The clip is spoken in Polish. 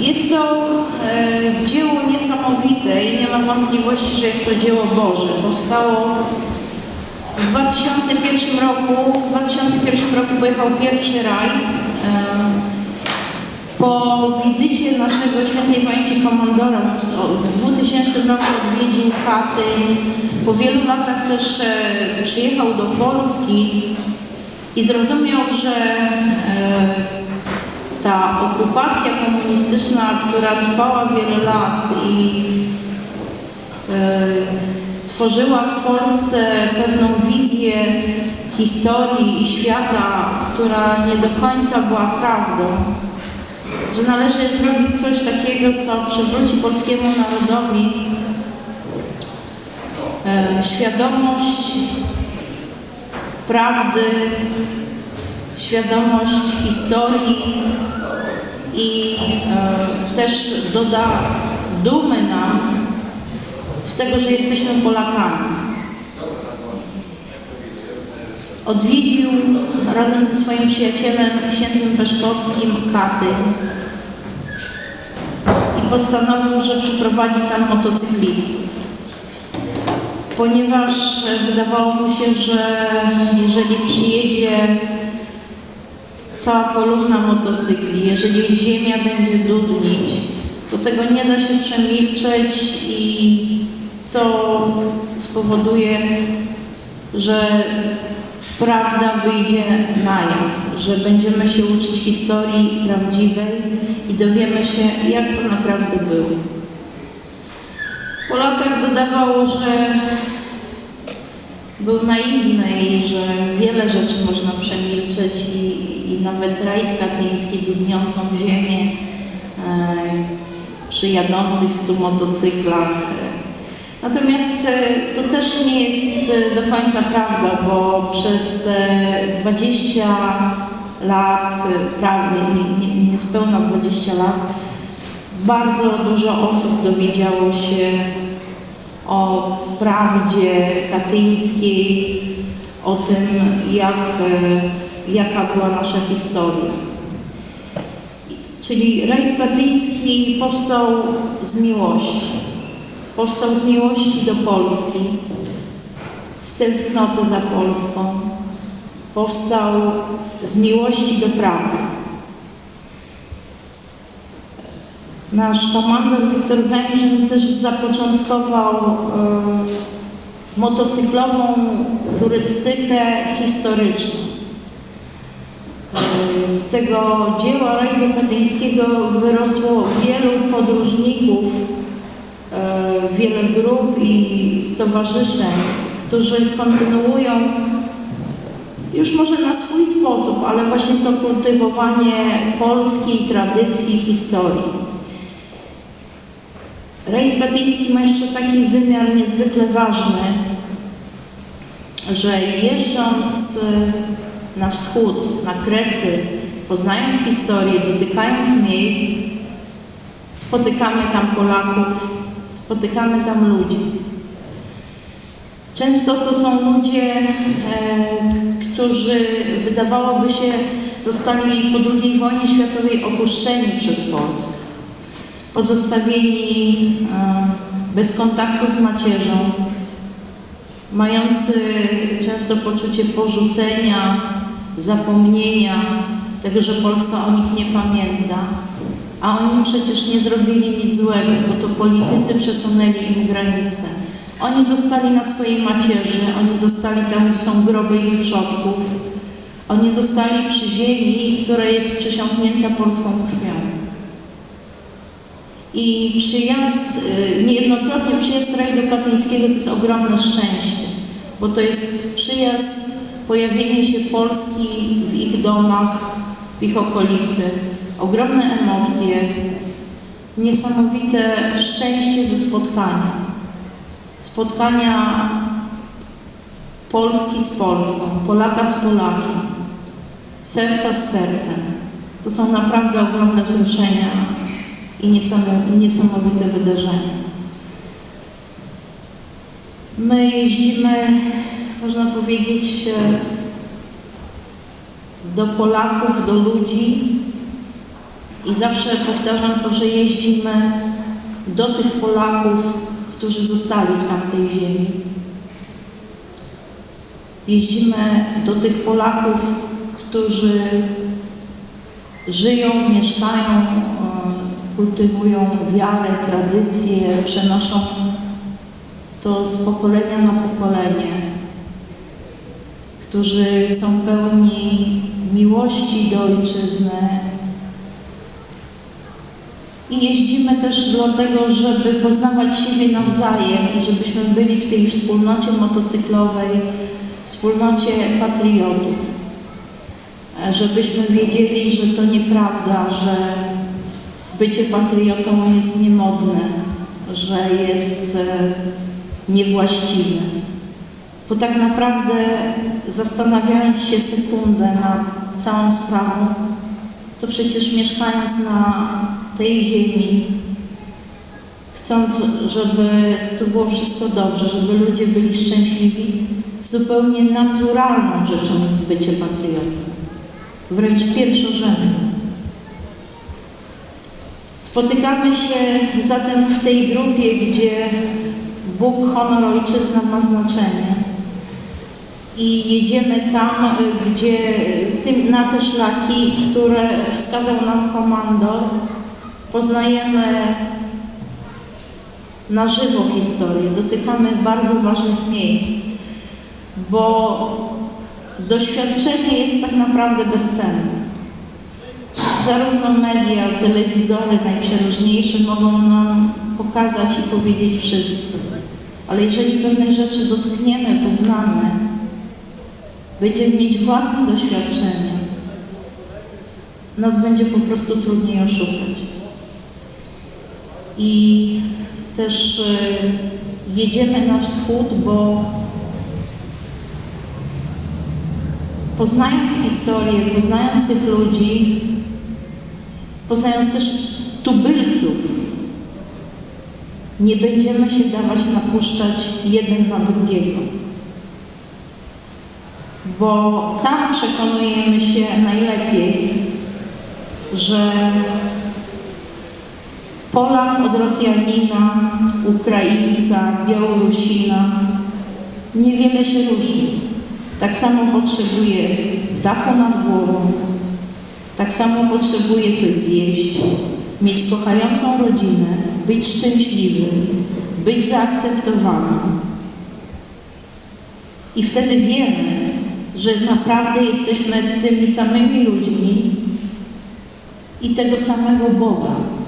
Jest to e, dzieło niesamowite i nie ma wątpliwości, że jest to dzieło Boże. Powstało w 2001 roku. W 2001 roku pojechał pierwszy rajd. E, po wizycie naszego świętej pamięci komandora w 2000 roku odwiedził Katyń. Po wielu latach też e, przyjechał do Polski i zrozumiał, że e, ta okupacja komunistyczna, która trwała wiele lat i e, tworzyła w Polsce pewną wizję historii i świata, która nie do końca była prawdą, że należy zrobić coś takiego, co przywróci polskiemu narodowi e, świadomość prawdy, świadomość historii i e, też doda dumy nam z tego, że jesteśmy Polakami. Odwiedził razem ze swoim przyjacielem księdzem Peszkowskim Katyń i postanowił, że przyprowadzi tam motocyklistów. Ponieważ wydawało mu się, że jeżeli przyjedzie cała kolumna motocykli, jeżeli ziemia będzie dudnić, to tego nie da się przemilczeć i to spowoduje, że prawda wyjdzie na jaw, że będziemy się uczyć historii prawdziwej i dowiemy się, jak to naprawdę było. Po latach dodawało, że był naiwny i że wiele rzeczy można przemilczeć i, i nawet rajd katyński dudniącą ziemię e, przy jadących stu motocyklach. Natomiast e, to też nie jest e, do końca prawda, bo przez te 20 lat, e, prawie nie, nie, niespełna 20 lat, bardzo dużo osób dowiedziało się o prawdzie katyńskiej, o tym, jak, e, jaka była nasza historia. Czyli rajd katyński powstał z miłości. Powstał z miłości do Polski, z tęsknoty za Polską. Powstał z miłości do prawdy. Nasz komandor Wiktor Węgrzyn też zapoczątkował e, motocyklową turystykę historyczną. E, z tego dzieła rajdu katyńskiego wyrosło wielu podróżników, e, wiele grup i stowarzyszeń, którzy kontynuują już może na swój sposób, ale właśnie to kultywowanie polskiej tradycji, historii. Rajd katyński ma jeszcze taki wymiar niezwykle ważny, że jeżdżąc y, na wschód, na Kresy, poznając historię, dotykając miejsc, spotykamy tam Polaków, spotykamy tam ludzi. Często to są ludzie, e, którzy wydawałoby się zostali po II wojnie światowej opuszczeni przez Polskę pozostawieni e, bez kontaktu z macierzą, mający często poczucie porzucenia, zapomnienia, tego, że Polska o nich nie pamięta, a oni przecież nie zrobili nic złego, bo to politycy przesunęli im granice. Oni zostali na swojej macierzy, oni zostali tam, gdzie są groby ich przodków, oni zostali przy ziemi, która jest przesiąknięta polską krwią. I przyjazd, y, niejednokrotnie przyjazd rajdu katyńskiego to jest ogromne szczęście, bo to jest przyjazd, pojawienie się Polski w ich domach, w ich okolicy, ogromne emocje, niesamowite szczęście ze spotkania. Spotkania Polski z Polską, Polaka z Polakiem, serca z sercem. To są naprawdę ogromne wzruszenia i niesamowite wydarzenia. My jeździmy, można powiedzieć, do Polaków, do ludzi, I zawsze powtarzam to, że jeździmy do tych Polaków, którzy zostali w tamtej ziemi. Jeździmy do tych Polaków, którzy żyją, mieszkają, e, kultywują wiarę, tradycje, przenoszą to z pokolenia na pokolenie, którzy są pełni miłości do ojczyzny. I jeździmy też dlatego, żeby poznawać siebie nawzajem i żebyśmy byli w tej wspólnocie motocyklowej, wspólnocie patriotów. Żebyśmy wiedzieli, że to nieprawda, że bycie patriotą jest niemodne, że jest e, niewłaściwe. Bo tak naprawdę zastanawiając się sekundę nad całą sprawą, to przecież mieszkając na tej ziemi, chcąc, żeby tu było wszystko dobrze, żeby ludzie byli szczęśliwi, zupełnie naturalną rzeczą jest bycie patriotą. Wręcz pierwszorzędną. Spotykamy się zatem w tej grupie, gdzie Bóg, honor, ojczyzna ma znaczenie. I jedziemy tam, gdzie tym, na te szlaki, które wskazał nam komandor, poznajemy na żywo historię, dotykamy bardzo ważnych miejsc, bo doświadczenie jest tak naprawdę bezcenne. Zarówno media, telewizory najprzeróżniejsze mogą nam pokazać i powiedzieć wszystko. Ale jeżeli pewnych rzeczy dotkniemy, poznamy, będziemy mieć własne doświadczenia, nas będzie po prostu trudniej oszukać. I też y, jedziemy na wschód, bo poznając historię, poznając tych ludzi, poznając też tubylców, nie będziemy się dawać napuszczać jeden na drugiego. Bo tam przekonujemy się najlepiej, że Polak od Rosjanina, Ukraińca, Białorusina niewiele się różni. Tak samo potrzebuje dachu nad głową, tak samo potrzebuje coś zjeść, mieć kochającą rodzinę, być szczęśliwym, być zaakceptowanym. I wtedy wiemy, że naprawdę jesteśmy tymi samymi ludźmi i tego samego Boga.